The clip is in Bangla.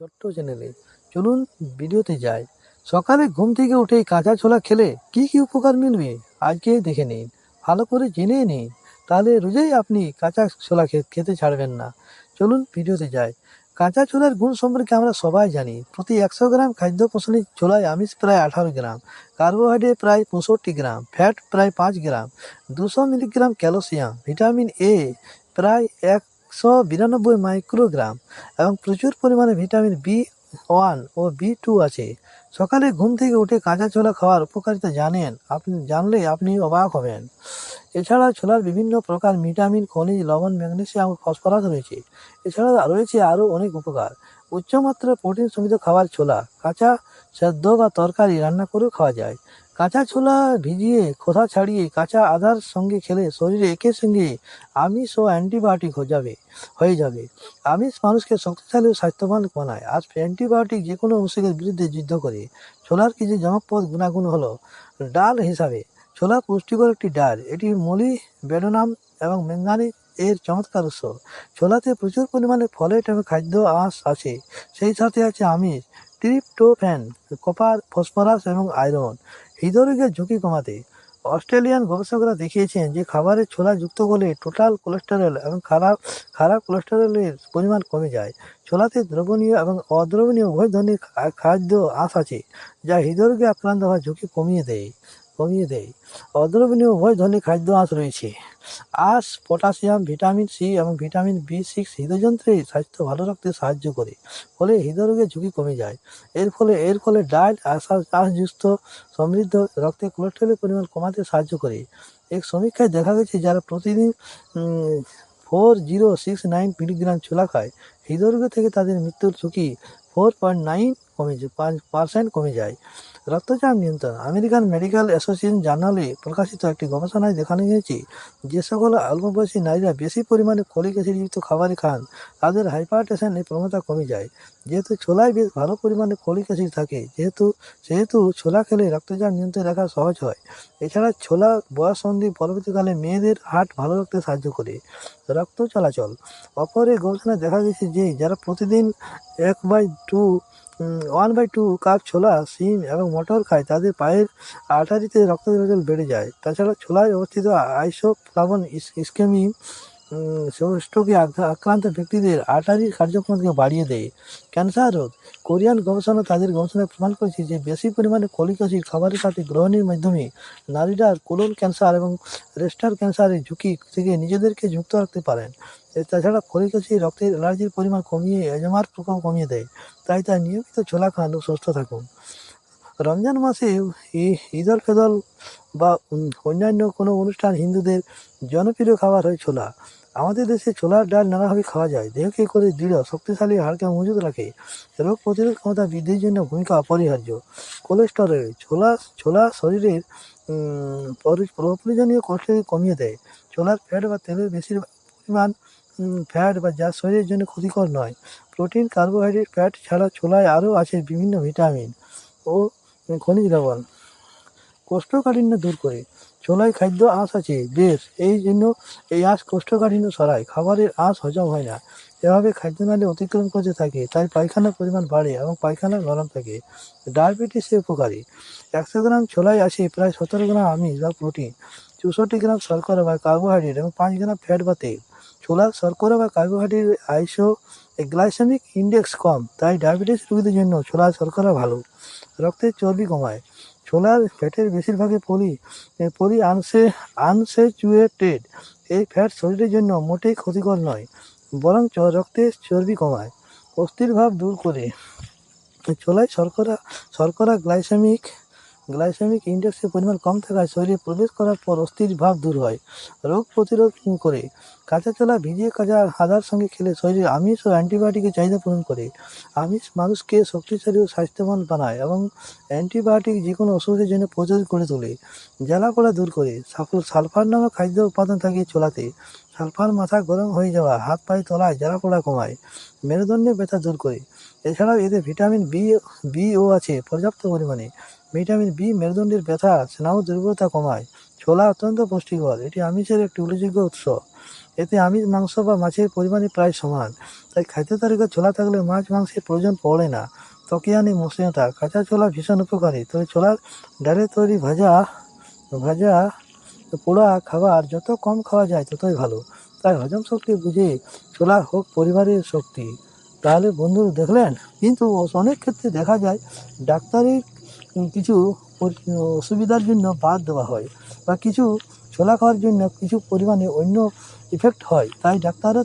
ছোট্ট চ্যানেলে চলুন ভিডিওতে যাই। সকালে ঘুম থেকে উঠে কাঁচা ছোলা খেলে কি কি উপকার মিলবে আজকে দেখে নিন। ভালো করে জেনে নিন। তাহলে রোজেই আপনি কাঁচা ছোলা খেতে ছাড়বেন না। চলুন ভিডিওতে যাই। কাঁচা ছোলার গুণ সম্পর্কে আমরা সবাই জানি। প্রতি একশো গ্রাম খাদ্য পশালী ছোলায় আমিষ প্রায় আঠারো গ্রাম, কার্বোহাইড্রেট প্রায় পঁয়ষট্টি গ্রাম, ফ্যাট প্রায় পাঁচ গ্রাম, দুশো মিলিগ্রাম ক্যালসিয়াম, ভিটামিন এ প্রায় একশো বিরানব্বই মাইক্রোগ্রাম এবং প্রচুর পরিমাণে ভিটামিন বি ওয়ান ও বি টু আছে। সকালে ঘুম থেকে উঠে কাঁচা ছোলা খাওয়ার উপকারিতা জানেন। আপনি জানলে আপনি অবাক হবেন। এছাড়া ছোলার বিভিন্ন প্রকার ভিটামিন, খনিজ, লবণ ম্যাগনেসিয়াম ও ফসফরাস রয়েছে। এছাড়া রয়েছে আরও অনেক উপকার। উচ্চমাত্রার প্রোটিন সমৃদ্ধ খাবার ছোলা, কাঁচা সেদ্ধ বা তরকারি রান্না করেও খাওয়া যায়। কাঁচা ছোলা ভিজিয়ে, খোসা ছাড়িয়ে, কাঁচা আদার সঙ্গে খেলে শরীরে একের সঙ্গে আমিষ ও অ্যান্টিবায়োটিক হয়ে যাবে হয়ে যাবে। আমিষ মানুষকে শক্তিশালী ও স্বাস্থ্যবান বানায়। আর অ্যান্টিবায়োটিক যে কোনো অসুখের বিরুদ্ধে যুদ্ধ করে। ছোলার কিছু জনপ্রদ গুণাগুণ হলো ডাল হিসাবে। ছোলা পুষ্টিকর একটি ডাল। এটি মলি, বেডোনাম এবং ম্যাঙ্গানিজ এর চমৎকার উৎস। ছোলাতে প্রচুর পরিমাণে ফলেট এবং খাদ্য আঁশ আছে। সেই সাথে আছে আমিষ, ট্রিপ্টোফ্যান, কপার, ফসফরাস এবং আয়রন। হৃদরোগের ঝুঁকি কমাতে অস্ট্রেলিয়ান গবেষকরা দেখিয়েছেন যে খাবারে ছোলা যুক্ত হলে টোটাল কোলেস্টেরল এবং খারাপ খারাপ কোলেস্টেরলের পরিমাণ কমে যায়। ছোলাতে দ্রবণীয় এবং অদ্রবণীয় উভয় ধরনের খাদ্য আঁশ আছে, যা হৃদরোগে আক্রান্ত হওয়ার ঝুঁকি কমিয়ে দেয়। কমিয়ে দেয়। অদ্রবণীয় উভয় ধরনের খাদ্য আঁশ রয়েছে। আঁশ পটাশিয়াম, ভিটামিন সি এবং ভিটামিন বি সিক্স হৃদযন্ত্রের স্বাস্থ্য ভালো রাখতে সাহায্য করে, ফলে হৃদরোগের ঝুঁকি কমে যায়। এর ফলে এর ফলে ডায়েট আঁশযুক্ত সমৃদ্ধ রক্তে কোলেস্টেরলের পরিমাণ কমাতে সাহায্য করে। এক সমীক্ষায় দেখা গেছে, যারা প্রতিদিন four zero six nine milligram ছোলা খায়, হৃদরোগ থেকে তাদের মৃত্যুর ঝুঁকি ফোর পয়েন্ট নাইন কমে যায়, পাঁচ পার্সেন্ট কমে যায়। রক্তচাপ নিয়ন্ত্রণ, আমেরিকান মেডিকেল অ্যাসোসিয়েশন জার্নালে প্রকাশিত একটি গবেষণায় দেখানো গিয়েছে যে সকল অল্প বয়সী নারীরা বেশি পরিমাণে ফলিক অ্যাসিডযুক্ত খাবার খান, তাদের হাইপারটেনশনের প্রবণতা কমে যায়। যেহেতু ছোলায় বেশ ভালো পরিমাণে ফলিক অ্যাসিড থাকে, যেহেতু, সেহেতু ছোলা খেলে রক্তচাপ নিয়ন্ত্রণে রাখা সহজ হয়। এছাড়া ছোলা বয়সন্ধি পরবর্তীকালে মেয়েদের হার্ট ভালো রাখতে সাহায্য করে। রক্ত চলাচল অপরে গবেষণায় দেখা গেছে যে যারা প্রতিদিন এক by two one by two cup ছোলা শিম এবং মটর খায়। তাদের পায়ের আটারিতে রক্ত বেড়ে যায়। তাছাড়া ছোলায় অবস্থিত আইসো আইসোফ্লাভন ইস্কেমি স্ট্রোকে আক্রান্ত ব্যক্তিদের আর্টারির কার্যক্ষমতাকে বাড়িয়ে দেয়। ক্যান্সার রোগ কোরিয়ান গবেষণা তাদের গবেষণায় প্রমাণ করেছে যে বেশি পরিমাণে অ্যাসিড খাবারের সাথে গ্রহণের মাধ্যমে নারীরা কোলন ক্যান্সার এবং রেস্টার ক্যান্সারের ঝুঁকি থেকে নিজেদেরকে যুক্ত রাখতে পারেন। তাছাড়া অ্যাসিড রক্তের অ্যালার্জির পরিমাণ কমিয়ে এজমার প্রকোপ কমিয়ে দেয়। তাই তাই নিয়মিত ছোলা খান ও সুস্থ থাকুন। রমজান মাসে ই- ঈদ উল ফিতর বা অন্যান্য কোনো অনুষ্ঠান হিন্দুদের জনপ্রিয় খাবার হয় ছোলা। আমাদের দেশে ছোলার ডাল নানাভাবে খাওয়া যায়। দেহকে করে দৃঢ়, শক্তিশালী হাড়কে মজুত রাখে। রোগ প্রতিরোধ ক্ষমতা বৃদ্ধির জন্য ভূমিকা অপরিহার্য। কোলেস্টেরল ছোলা ছোলা শরীরের প্রয়োজনীয় কোলেস্টেরল কমিয়ে দেয়। ছোলার ফ্যাট বা তেলের বেশির পরিমাণ ফ্যাট বা যা শরীরের জন্য ক্ষতিকর নয়। প্রোটিন, কার্বোহাইড্রেট, ফ্যাট ছাড়া ছোলায় আরও আছে বিভিন্ন ভিটামিন ও খনিজ লবণ। কোষ্ঠকাঠিন্য দূর করে। ছোলায় খাদ্য আঁশ আছে। বেশ, এই জন্য এই আঁশ কোষ্ঠকাঠিন্য সরায় খাবারের আঁশ হজম হয় না। এভাবে খাদ্য খাদ্যনালী অতিক্রম করতে থাকে। তাই পায়খানার পরিমাণ বাড়ে এবং পায়খানা নরম থাকে। ডায়াবেটিসে উপকারী। একশো গ্রাম ছোলায় আছে, প্রায় সতেরো গ্রাম আমিষ বা প্রোটিন। চৌষট্টি গ্রাম শর্করা বা কার্বোহাইড্রেট এবং পাঁচ গ্রাম ফ্যাট বা তেল। ছোলার শর্করা বা কার্বোহাইড্রেট আইসো গ্লাইসেমিক ইন্ডেক্স কম। তাই ডায়াবেটিস রোগীদের জন্য ছোলার শর্করা ভালো। রক্তের চর্বি কমায়। ছোলার ফ্যাটের বেশিরভাগই পলি পলি আনসে, আনসেচুয়েটেড। এই ফ্যাট শরীরের জন্য মোটেই ক্ষতিকর নয় বরং রক্তে চর্বি কমায়, অস্থির ভাব দূর করে। ছোলায় শর্করা শর্করা গ্লাইসেমিক গ্লাইসেমিক ইন্ডেক্সের পরিমাণ কম থাকায় শরীরে প্রবেশ করার পর অস্থির ভাব দূর হয়। রোগ প্রতিরোধ করে। কাঁচা ছোলা ভিজিয়ে কাঁচা আদার সঙ্গে খেলে শরীরে আমিষ ও অ্যান্টিবায়োটিকের চাহিদা পূরণ করে। আমিষ মানুষকে শক্তিশালী ও স্বাস্থ্যবান বানায় এবং অ্যান্টিবায়োটিক যে কোনো ওষুধের জন্য প্রচুর করে তোলে। জ্বালা পোড়া দূর করে। সালফার নামক খাদ্য উপাদান থাকে ছোলাতে সালফার মাথা গরম হয়ে যাওয়া, হাত পায়ে তোলায় জ্বালা পোড়া কমায় মেরুদণ্ডে ব্যথা দূর করে। এছাড়াও এতে ভিটামিন বি বিও আছে পর্যাপ্ত পরিমাণে। ভিটামিন বি, মেরুদণ্ডের ব্যথা, স্নায়ু দুর্বলতা কমায়। ছোলা অত্যন্ত পুষ্টিকর। এটি আমিষের একটি উল্লেখযোগ্য উৎস। এতে আমিষ, মাংস বা মাছের পরিমাণে প্রায় সমান। তাই খাদ্য তালিকা ছোলা থাকলে মাছ, মাংসের প্রয়োজন পড়ে না। তকিয়ানি মসৃণতা। কাঁচা ছোলা ভীষণ উপকারী। তবে ছোলার ডালে তৈরি ভাজা ভাজা পোড়া খাবার যত কম খাওয়া যায় ততই ভালো। তাই হজম শক্তি বুঝে ছোলা হোক পরিবারের শক্তি। তাহলে বন্ধু দেখলেন? কিন্তু অনেক ক্ষেত্রে দেখা যায়, ডাক্তারের কিছু অসুবিধার জন্য বাদ দেওয়া হয় বা কিছু ছোলা খাওয়ার জন্য কিছু পরিমাণে অন্য ইফেক্ট হয়, তাই ডাক্তারও